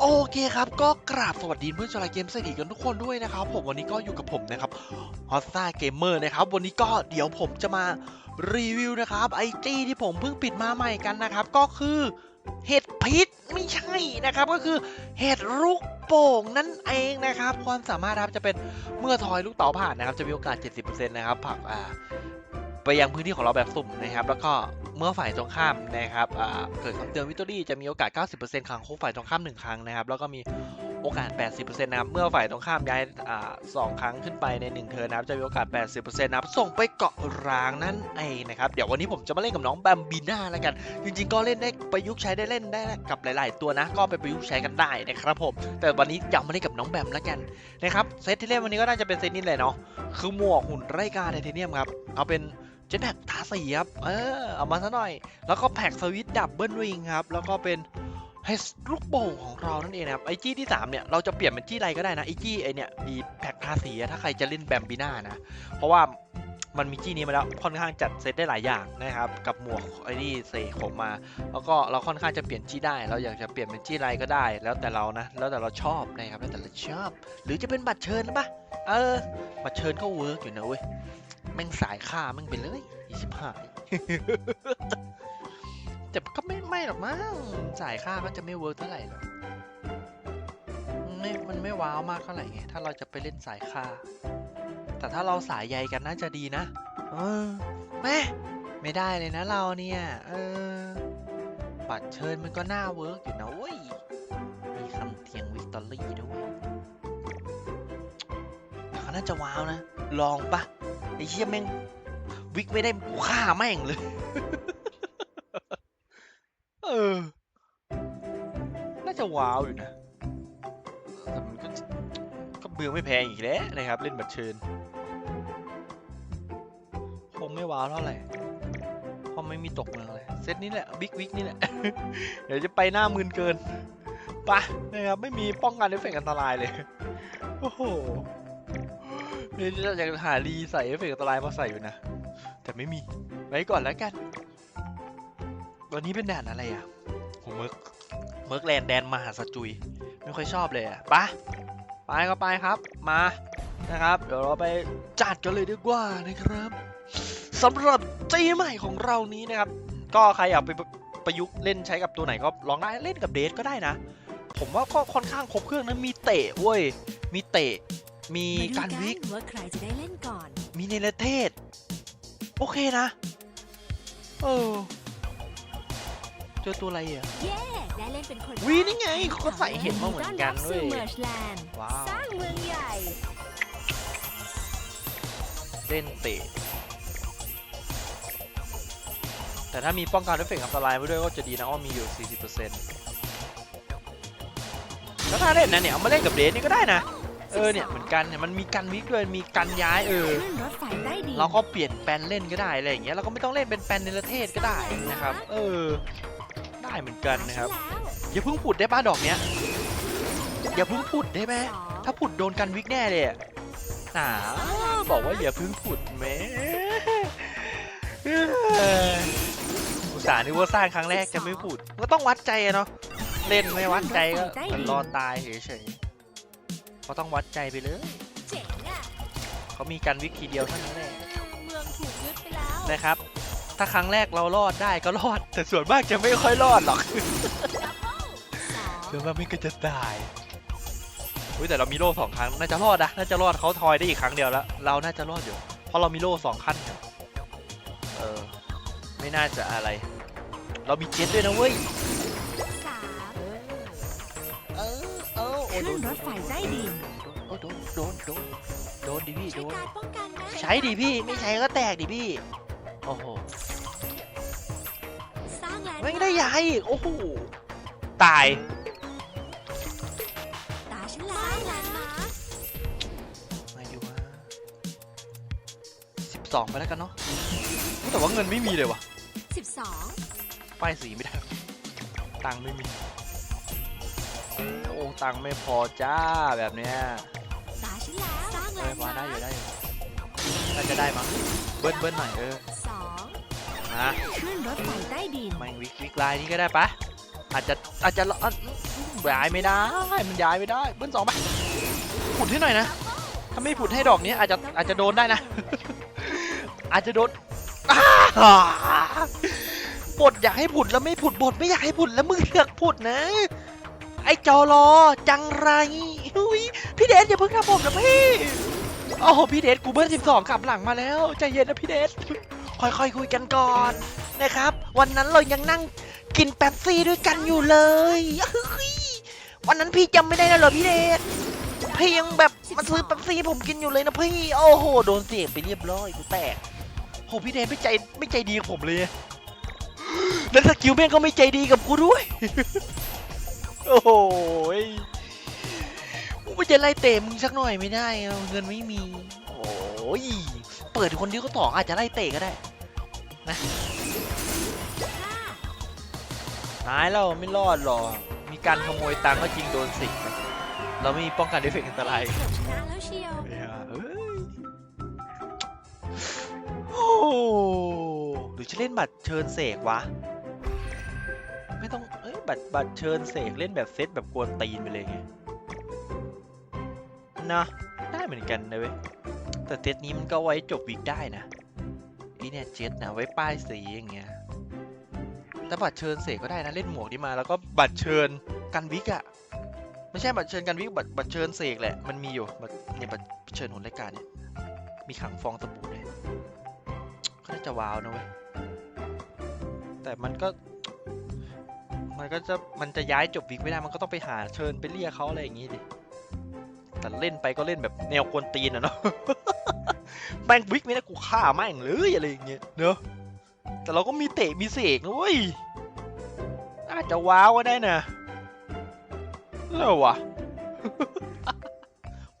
โอเคครับ ก็กราบสวัสดีเพื่อนชาวเกมสดีกันทุกคนด้วยนะครับ ผมวันนี้ก็อยู่กับผมนะครับฮอสซ่าเกมเมอร์นะครับ วันนี้ก็เดี๋ยวผมจะมารีวิวนะครับไอจีที่ผมเพิ่งปิดมาใหม่กันนะครับ ก็คือเห็ดพิษไม่ใช่นะครับ ก็คือเห็ดลูกโป่งนั่นเองนะครับ ความสามารถครับจะเป็นเมื่อทอยลูกเต๋าผ่านนะครับ จะมีโอกาส 70%นะครับผักอ่า ไปยังพื้นที่ของเราแบบสุ่มนะครับ แล้วก็เมื่อฝ่ายตรงข้ามนะครับเกิดคำเตือนวิตตอรี่จะมีโอกาส 90%ครั้งคู่ฝ่ายตรงข้าม 1 ครั้งนะครับ แล้วก็มีโอกาส 80%นะครับ เมื่อฝ่ายตรงข้ามย้ายสองครั้งขึ้นไปใน 1 เทิร์นนะครับ จะมีโอกาส 80%นะครับ ส่งไปเกาะร้างนั่นเองนะครับ เดี๋ยววันนี้ผมจะมาเล่นกับน้องแบมบีน่าแล้วกัน จริงๆ ก็เล่นได้ประยุกต์ใช้ได้เล่นได้กับหลาย ๆ ตัวนะ ก็ไปประยุกต์ใช้กันได้นะครับผม แต่วันนี้อยากมาเล่นกับน้องแบมแล้วกันนะครับ เซตที่เล่นวันนี้ก็น่าจะเป็นเซตนี้เลยเนาะ คือหมวกหุ่นไร่กาไทเทเนียมครับ เอาเป็น เจ็ตแพ็กทาสีครับ เออ เอามาซะหน่อย แล้วก็แพ็กสวิตดับเบิลวิงครับ แล้วก็เป็นให้ลูกโป่งของเรานั่นเองนะครับไอจี้ที่ 3 เนี่ย เราจะเปลี่ยนเป็นจี้ไรก็ได้นะไอจี้ไอเนี่ยมีแพ็กทาสีถ้าใครจะเล่นแบมบีน่านะ เพราะว่ามันมีจี้นี้มาแล้วค่อนข้างจัดเซตได้หลายอย่างนะครับ กับหมวกไอ้นี่เสกผมมา แล้วก็เราค่อนข้างจะเปลี่ยนจี้ได้ เราอยากจะเปลี่ยนเป็นจี้ไรก็ได้ แล้วแต่เรานะ แล้วแต่เราชอบนะครับแล้วแต่เราชอบ หรือจะเป็นบัตรเชิญปะเออบัตรเชิญก็เวิร์กอยู่นะเว้ย แม่งสายค่าแม่งไปเลยยี่สิบห้าแต่ก็ไม่ไม่หรอกมั้งสายค่าก็จะไม่เวิร์กเท่าไหร่หรอกไม่มันไม่ว้าวมากเท่าไหร่ไงถ้าเราจะไปเล่นสายค่า แต่ถ้าเราสายใยกันน่าจะดีนะ เออแม่ไม่ได้เลยนะเราเนี่ยเออบัตรเชิญมันก็น่าเวิร์กอยู่นะเว้ยมีคำเทียงวิกตอรี่ด้วยแต่ก็น่าจะว้าวนะ ลองปะ ไอ้เชี่ยแม่งวิกไม่ได้กูฆ่าแม่งเลย เออ น่าจะว้าวอยู่นะ แต่มันก็ก็เบืองไม่แพงอีกแล้วนะครับ เล่นบัตรเชิญ คงไม่ว้าวเท่าไหร่เพราะไม่มีตกเมืองเลย เซตนี้แหละ บิ๊กวิกนี่แหละ เดี๋ยวจะไปหน้ามืนเกินปะนะครับ ไม่มีป้องกันเอฟเฟกต์อันตรายเลย โอ้โห นี่จะอยากหารีใส่เอฟเฟกต์อันตรายมาใส่อยู่นะ แต่ไม่มี ไว้ก่อนแล้วกัน วันนี้เป็นแดนอะไรอะโหเมิร์กเมิร์กแลนด์แดนมหาสจุย ไม่ค่อยชอบเลยอะไปะไปก็ไปครับ มานะครับ เดี๋ยวเราไปจัดกันเลยดีกว่านะครับสำหรับจีใหม่ของเรานี้นะครับ ก็ใครอยากไปประยุกต์เล่นใช้กับตัวไหนก็ลองได้เล่นกับเดทก็ได้นะ ผมว่าก็ค่อนข้างครบเครื่องนะมีเตะเว้ยมีเตะ มีมาดูการวิกว่าใครจะได้เล่นก่อน มีเนรเทศ โอเคนะ เออ เจอตัวอะไรอะเย้ได้เล่นเป็นคนวีนี่ไงเขาก็ใส่เห็ดมาเหมือนกันเว้ยเมอร์ชแลนด์ว้าวสร้างเมืองใหญ่ เล่นเตะ แต่ถ้ามีป้องกันเอฟเฟกต์อันตรายไว้ด้วยก็จะดีนะอ้อมีอยู่ 40%แล้วถ้าเล่นนะเนี่ย เอามาเล่นกับเดทนี่ก็ได้นะ เออเนี่ยเหมือนกันเนี่ยมันมีกันวิกด้วยมีกันย้ายเออขึ้นรถไฟใต้ดินเราก็เปลี่ยนแปลนเล่นก็ได้อะไรอย่างเงี้ยเราก็ไม่ต้องเล่นเป็นแปลนในประเทศก็ได้นะครับ เออ ได้เหมือนกันนะครับอย่าเพิ่งผุดได้ป้าดอกเนี้ยอย่าเพิ่งผุดได้ไหมสองถ้าผุดโดนกันวิกแน่เลยอะอ่าบอกว่าอย่าเพิ่งผุดแหม่เอออุตส่าห์นึกว่าสร้างครั้งแรกจะไม่ผุดก็ต้องวัดใจอะเนาะเล่นไม่วัดใจก็มันรอตายเฉยๆ ก็ต้องวัดใจไปเลยเจ๋งอะเขามีกันวิกทีเดียวเท่านั้นแหละเมืองถูกยึดไปแล้วนะครับ ถ้าครั้งแรกเรารอดได้ก็รอด แต่ส่วนมากจะไม่ค่อยรอดหรอกสองส่วนมากไม่ก็จะตายอุ้ยแต่เรามีโล่สองครั้งน่าจะรอดนะน่าจะรอดเขาทอยได้อีกครั้งเดียวแล้วเราน่าจะรอดอยู่เพราะเรามีโล่สองขั้นอยู่เออไม่น่าจะอะไร เรามีเจ็ตด้วยนะเว้ย ขึ้นนรถไฟใต้ดินโอ้โดนโดนโดนโดนดิพี่ใช้โดนการป้องกันนะใช้ดิพี่ไม่ใช้ก็แตกดิพี่โอ้โหสร้างแลนด์ไม่ได้ย้ายอีกโอ้โหตายตาฉันแล้วสร้างแลนด์มาร์คมาอยู่ว่าสิบสองไปแล้วกันเนาะอุ๊ยแต่ว่าเงินไม่มีเลยว่ะสิบสองป้ายสีไม่ได้ตังค์ไม่มีโอ้ ตังค์ไม่พอจ้าแบบเนี้ยตาฉันแล้วสร้างแลเออนด์พอมาได้อยู่ร์คได้อยู่น่าจะได้มั้งเบิ้ลเบิ้ลหน่อยเออสองนะขึ้นรถไฟใต้ดินแม่งวิกวิกไลน์นี่ก็ได้ปะอาจจะอาจจะอะย้ายไม่ได้มันย้ายไม่ได้เบิ้ลสองไปผุดให้หน่อยนะถ้าไม่ผุดให้ดอกนี้อาจจะอาจจะโดนได้นะ อาจจะโดนอ้าบทอยากให้ผุดแล้วไม่ผุดบทไม่อยากให้ผุดแล้วมึงเลือกผุดนะ ไอ้จอรอจังไรอุ้ยพี่เดชอย่าเพิ่งทำผมนะพี่โอ้โหพี่เดชกูเบิ้ลสิบสองขับหลังมาแล้วใจเย็นนะพี่เดชค่อยๆคุยกันก่อนนะครับ วันนั้นเรายังนั่งกินแป๊บซี่ด้วยกันอยู่เลยวันนั้นพี่จำไม่ได้แล้วเหรอพี่เดชพี่ยังแบบมาซื้อแป๊บซี่ผมกินอยู่เลยนะพี่โอ้โหโดนเสียบไปเรียบร้อยกูแตกโหพี่เดชไม่ใจไม่ใจดีกับผมเลยแล้วสกิลแม่งก็ไม่ใจดีกับกูด้วย โอ้โหยกูไม่จะไล่เตะมึงสักหน่อยไม่ได้อะเงินไม่มี โอ้ย เปิดคนเดียวก็ต่ออาจจะไล่เตะก็ได้ นะห้าหายแล้วไม่รอดหรอก มีการขโมยตังค์ก็จริงโดนสิงนะเราไม่มีป้องกันเอฟเฟกต์อันตรายเกือบชนะแล้วเชียวเอ้ยโอ้หรือจะเล่นบัตรเชิญเสกวะไม่ต้องเอ้ย บัตรบัตรเชิญเสกเล่นแบบเซตแบบกวนตีนไปเลยไงนะได้เหมือนกันนะเว้ยแต่เซตนี้มันก็ไว้จบวีคได้นะไอเนี่ยเจ็ตนะไว้ป้ายสีอย่างเงี้ยแต่บัตรเชิญเสกก็ได้นะเล่นหมวกนี้มา แล้วก็บัตรเชิญกันวิกอะไม่ใช่บัตรเชิญกันวิกบัตรบัตรเชิญเสกแหละมันมีอยู่บัตรเนี่ยบัตรเชิญหนรายการเนี่ยมีขังฟองสบู่เลยก็น่าจะว้าวนะเว้ยแต่มันก็ มันก็จะมันจะย้ายจบวิกไม่ได้มันก็ต้องไปหาเชิญไปเรียกเขาอะไรอย่างงี้ดิแต่เล่นไปก็เล่นแบบแนวกวนตีนอะเนาะแม่งวิกไม่ได้กูฆ่าแม่งเลยอะไรอย่างเงี้ยเนอะแต่เราก็มีเตะมีเสกนะเว้ยอาจจะว้าวก็ได้นะแล้ววะ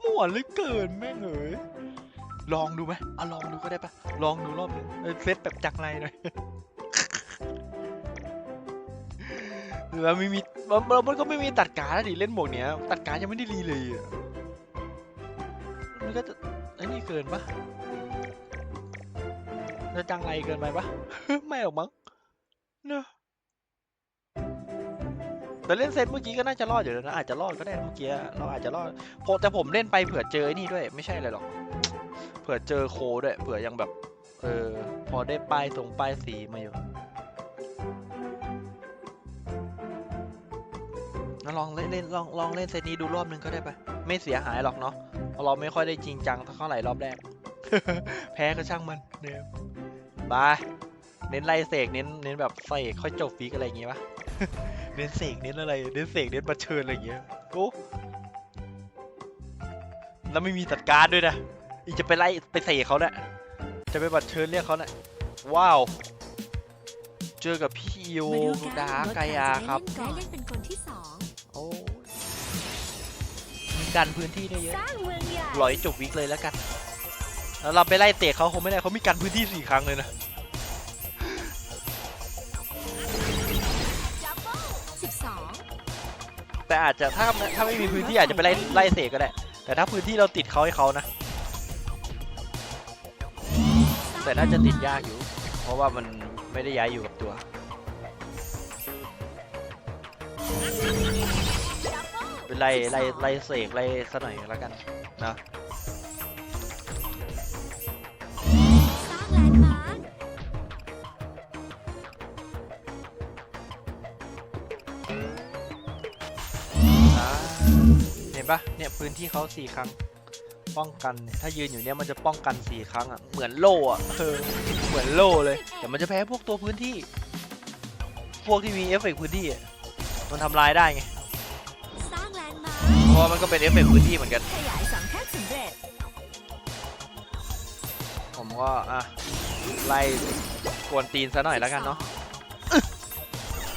มั่วเหลือเกินแม่งเอ๋ยลองดูไหมเอาลองดูก็ได้ปะลองดูรอบหนึงเออเซตแบบจักไรหน่อย แล้วไม่มีมันมันก็ไม่มีตัดการดดิเล่นหมวกเนี้ย ตัดการยังไม่ได้รีเลยอะมันก็จะไอ้นี่เกินปะจะจังไรเกินไปปะไม่หรอกมั้งเนอะแต่เล่นเซตเมื่อกี้ก็น่าจะรอดอยู่แล้วนะอาจจะรอดก็ได้เมื่อกี้เราอาจจะรอดพอแต่ผมเล่นไปเผื่อเจอนี่ด้วย ไม่ใช่อะไรหรอก เผื่อเจอโคด้วย เผื่อยังแบบ เออ พอได้ป้ายตรงป้ายสีมาอยู่ งั้นลองเล่นเล่นลองลองเล่นเซตนี้ดูรอบนึงก็ได้ปะไม่เสียหายหรอกเนาะเพราะเราไม่ค่อยได้จริงจังเท่าไหร่รอบแรก แพ้ก็ช่างมันเดิมบายเน้นไล่เสกเน้นเน้นแบบเสกค่อยจบฟีกอะไรอย่างงี้ปะเน้นเสกเน้นอะไรเน้นเสกเน้นบัตรเชิญอะไรอย่างเงี้ยโอ้แล้วไม่มีจัดการด้วยนะอีกจะไปไล่ไปเสกเขาเนี่ยจะไปบัตรเชิญเรียกเขาเนี่ยว้าว เจอกับพี่โยมาดูดากันกายาครับ มีกันพื้นที่ได้เยอะร้องใหล่อยจบวิกเลยแล้วกัน แล้วเราไปไล่เตะเขาคงไม่ได้เขามีกันพื้นที่สี่ครั้งเลยนะแต่อาจจะถ้าถ้าไม่มีพื้นที่อาจจะไปไล่ไล่เตะก็ได้ แต่ถ้าพื้นที่เราติดเขาให้เขานะ แต่น่าจะติดยากอยู่ เพราะว่ามันไม่ได้ย้ายอยู่กับตัว ไล่ไล่ไล่เสกไล่ซะหน่อยแล้วกันนะสร้างแลนด์มาร์คอ่าเห็นปะเนี่ยพื้นที่เขาสี่ครั้ง ป้องกันถ้ายืนอยู่เนี่ยมันจะป้องกันสี่ครั้งอะเหมือนโล่อะเออเหมือนโล่เลยแต่มันจะแพ้พวกตัวพื้นที่ พวกที่มีเอฟเฟกต์พื้นที่อะมันทำลายได้ไง ร์คเพราะว่ามันก็เป็นเอฟเฟกต์พื้นที่เหมือนกันขยายสังแคบสำเร็จผมก็อะไล่กวนตีนซะหน่อยแล้วกันเนาะ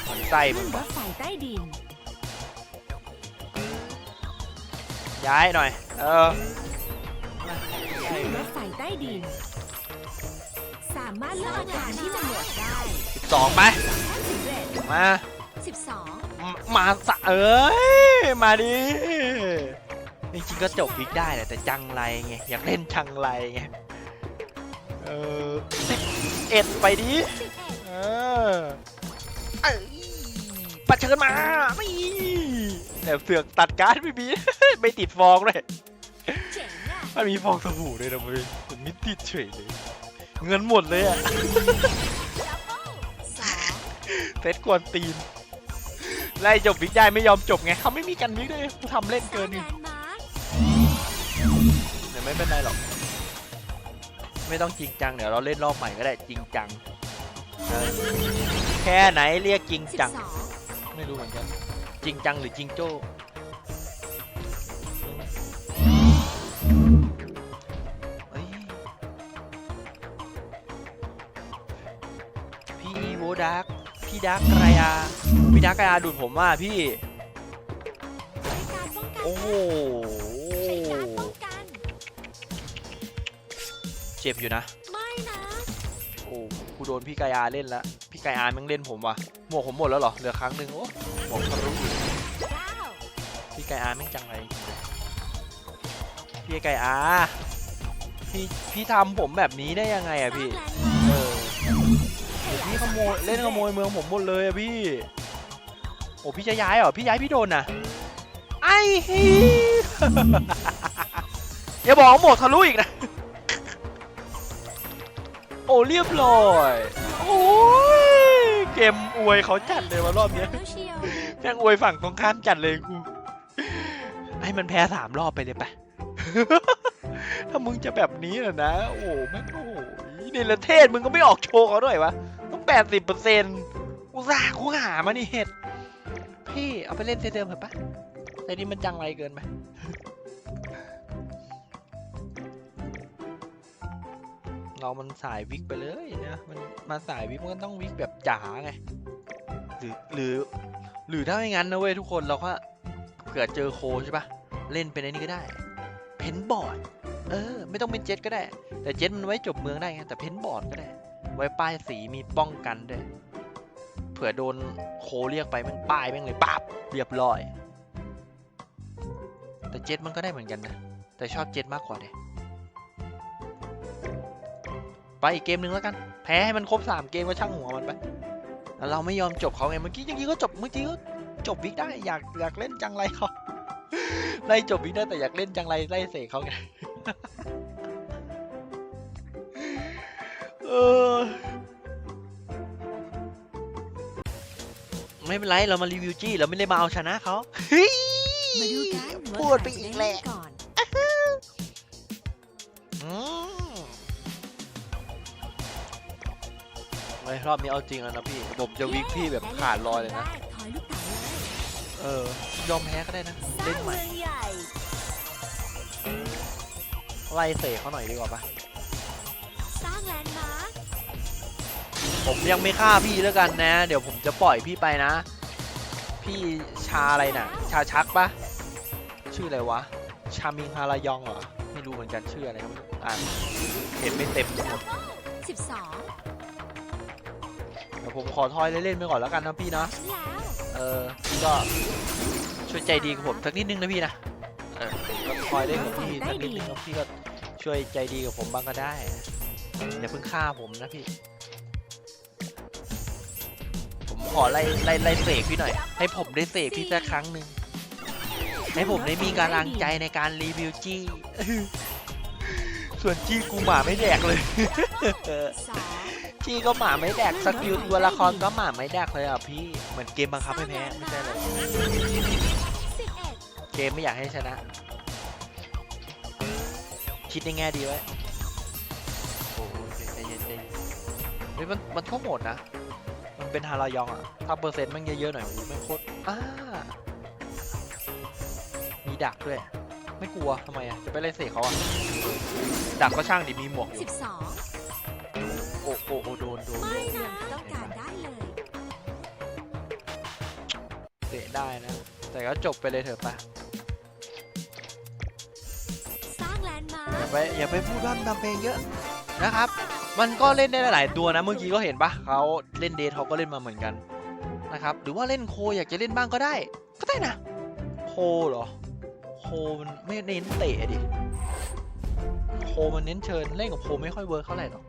หมันไส้มึงรปะถไฟใต้ดิน ย้ายหน่อย เออรถไฟใต้ดิน สามารถเลือกอาการที่จะหมวดได้สิบสองไปสังแคบสำเร็จมาสิบสองมามาสะเอ้ย มาดิ จริงๆก็จบวิกได้แหละแต่จังไรไงอยากเล่นจังไรไงเออสิบเอ็ดไปดิเอ็ดเออเอ้ยปัดเชิญมาไม่แต่เสือกตัดการ์ดไม่มีไม่ติดฟองเลยเจ๋งอะมันมีฟองสบู่เลยนะเว้ยมันไม่ติดเฉยเลยเงินหมดเลยอะเซตกวนตีนไล่จบวิกได้ไม่ยอมจบไงเขาไม่มีกันวิกด้วยทำเล่นเกินนี่ ไม่เป็นไรหรอก ไม่ต้องจริงจัง เดี๋ยวเราเล่นรอบใหม่ก็ได้จริงจัง แค่ไหนเรียกจริงจัง ไม่รู้เหมือนกัน จริงจังหรือจริงโจ้ พี่โวดัก พี่ดักกระยา พี่ดักกระยาดูดผมว่าพี่ โอ้ เจ็บอยู่นะ ไม่นะ โอ้กูโดนพี่กายาเล่นแล้วพี่กายาแม่งเล่นผมว่ะหมวกผมหมดแล้วเหรอ เหลือครั้งหนึ่งโอ้หมวกทะลุอีกเก้าพี่กายอาแม่งจังไรพี่กายอาพี่พี่ทำผมแบบนี้ได้ยังไงอะพี่สร้างแลนด์มาร์คเออโอ้พี่ขโมยเล่นขโมยเมืองผมหมดเลยอะพี่ โอ้พี่จะย้ายเหรอ พี่ย้ายพี่โดนนะไอ้ฮีอย่าบอกว่าหมวกทะลุอีกนะโอ้เรียบร้อย โอ้ยเกมอวยเขาจัดเลยว่ารอบเนี้ยแล้วเชียวแม่งอวยฝั่งตรงข้ามจัดเลยกูให้มันแพ้สามรอบไปเลยไป ถ้ามึงจะแบบนี้นะนะ โอ้โหแม่งโอ้โหในประเทศมึงก็ไม่ออกโชว์เขาด้วยวะ ต้องแปดสิบเปอร์เซ็นต์อุตส่าห์กูหามานี่เห็ด พี่เอาไปเล่นเซตเดิมเถอะปะแต่นี่มันจังไรเกินไป เรามันสายวิกไปเลยนะมันมาสายวิกมันก็ต้องวิกแบบจ๋าไงหรือหรือหรือถ้าไม่งั้นนะเว้ยทุกคนเราก็เผื่อเจอโคใช่ปะเล่นเป็นไอ้นี่ก็ได้เพนบอร์ดเออ ไม่ต้องเป็นเจ็ตก็ได้ แต่เจ็ตมันไว้จบเมืองได้ไงแต่เพนบอร์ดก็ได้ ไว้ป้ายสีมีป้องกันด้วยเผื่อโดนโคเรียกไปม่งป้ายแม่งเลยปับเรียบร้อย แต่เจ็ตมันก็ได้เหมือนกันนะแต่ชอบเจ็ตมากกว่าเดย ไปอีกเกมหนึ่งแล้วกัน แพ้ให้มันครบสามเกมก็ช่างหัวมันไปแล้วเราไม่ยอมจบเขาไงเมื่อกี้ยังกี้ก็จบเมื่อกี้ก็จบวิกได้อยากอยากเล่นจังไรเขาไล่จบวิกได้แต่อยากเล่นจังไรไล่เสกเขาไงเออไม่เป็นไรเรามารีวิวจี้เราไม่ได้มาเอาชนะเขาเฮ้ยมาดูกันว่าพูดไปอีกแหละ เฮ้ยรอบนี้เอาจริงแล้วนะพี่ผมจะวิกพี่แบบขาดลอยเลยนะ เออยอมแพ้ก็ได้นะ เล่นใหม่ไล่เสกเขาหน่อยดีกว่าปะสร้างแลนด์มาร์คผมยังไม่ฆ่าพี่แล้วกันนะ เดี๋ยวผมจะปล่อยพี่ไปนะ พี่ชาอะไรน่ะ ชาชักปะชื่ออะไรวะ ชามิงฮารายองเหรอ ไม่รู้เหมือนกันชื่ออะไรครับอ่านเห็นไม่เต็มหมดสิบสอง ดี๋ยวผมขอทอยเล่นๆไปก่อนแล้วกันนะพี่นะฉันแล้วเออพี่ก็ช่วยใจดีกับผมสักนิดนึงนะพี่นะเออผมก็คอยเล่นกับพี่สักนิดนึงแล้วพี่ก็ช่วยใจดีกับผมบ้างก็ได้อย่าเพิ่งฆ่าผมนะพี่ ผมขอไล่ไล่ไล่เสกพี่หน่อย ให้ผมได้เสกพี่สักครั้งหนึ่งให้ผมได้มีกำลังใจในการรีวิวจี้ส่วนจี้กูหมาไม่แดกเลย จี้ก็หมาไม่แดกสกิลตัวละครก็หมาไม่แดกเลยอะพี่เหมือนเกมบังคับให้แพ้ไม่ใช่เลยเกมไม่อยากให้ชนะ คิดในแง่ดีไว้โอ้ยใจเย็นใจเย็นเฮ้ยมันมันทั่วหมดนะ มันเป็นฮารายองอะถ้าเปอร์เซ็นต์มันเยอะๆหน่อยโอ้ยมันโคตรอ้ามีดักด้วย ไม่กลัวทำไมอะจะไปไล่เสกเขาอะดักก็ช่างดิมีหมวกอยู่ แต่ก็จบไปเลยเถอะปะสร้างแลนด์มาอย่าร์คไปอย่าไปพูดร่ำทำเพลงเยอะนะครับ มันก็เล่นได้หลายตัวนะ เมื่อกี้ก็เห็นปะเขาเล่นเดทเขาก็เล่นมาเหมือนกันนะครับ หรือว่าเล่นโคอยากจะเล่นบ้างก็ได้ ก็ได้นะ โคเหรอ โคมันไม่เน้นเตะดิ โคมันเน้นเชิญเล่นกับโคไม่ค่อยเวิร์คเท่าไหร่หรอก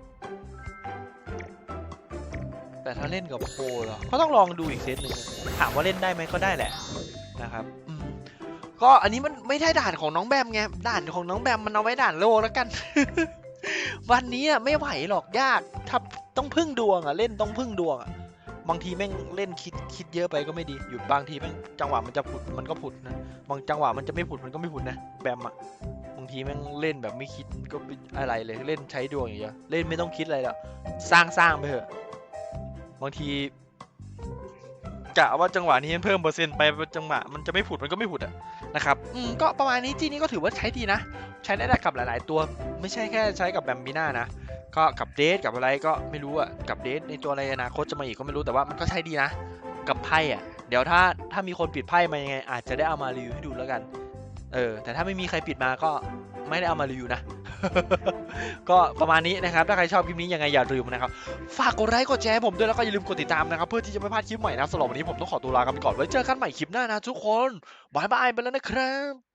แต่แต่ถ้าเล่นกับโปรเหรอ ก็ต้องลองดูอีกเซตหนึ่งถามว่าเล่นได้ไหมก็ได้แหละ นะครับก็อันนี้มันไม่ใช่ด่านของน้องแบมไงด่านของน้องแบมมันเอาไว้ด่านโลแล้วกัน วันนี้อะไม่ไหวหรอกยากถ้าต้องพึ่งดวงอะเล่นต้องพึ่งดวงอะบางทีแม่งเล่นคิดคิดเยอะไปก็ไม่ดีหยุดบางทีแม่งจังหวะมันจะผุดมันก็ผุดนะบางจังหวะมันจะไม่ผุดมันก็ไม่ผุดนะแบมอะบางทีแม่งเล่นแบบไม่คิดก็อะไรเลยเล่นใช้ดวงอย่างเดียวเล่นไม่ต้องคิดอะไรหรอกสร้างสร้างไปเถอะบางที กะว่าจังหวะนี้เพิ่มเปอร์เซ็นต์ไปจังหวะมันจะไม่ผุดมันก็ไม่ผุดอะนะครับอืมก็ประมาณนี้ที่นี้ก็ถือว่าใช้ดีนะ ใช้ได้กับหลาย ๆ ตัวไม่ใช่แค่ใช้กับแบมบีน่านะก็กับเดทกับอะไรก็ไม่รู้อะกับเดทในตัวอะไรอนาคตจะมาอีกก็ไม่รู้แต่ว่ามันก็ใช้ดีนะ กับไพ่อะเดี๋ยวถ้าถ้ามีคนปิดไพ่มายังไง อาจจะได้เอามารีวิวให้ดูแล้วกัน เออแต่ถ้าไม่มีใครปิดมาก็ ไม่ได้เอามารีวิวนะ ก็ประมาณนี้นะครับ ถ้าใครชอบคลิปนี้ยังไงอย่าลืมนะครับ ฝากกดไลค์กดแชร์ผมด้วยแล้วก็อย่าลืมกดติดตามนะครับ เพื่อที่จะไม่พลาดคลิปใหม่นะสำหรับวันนี้ผมต้องขอตัวลากันไปก่อนไว้เจอกันใหม่คลิปหน้านะทุกคนบายบายไปแล้วนะครับ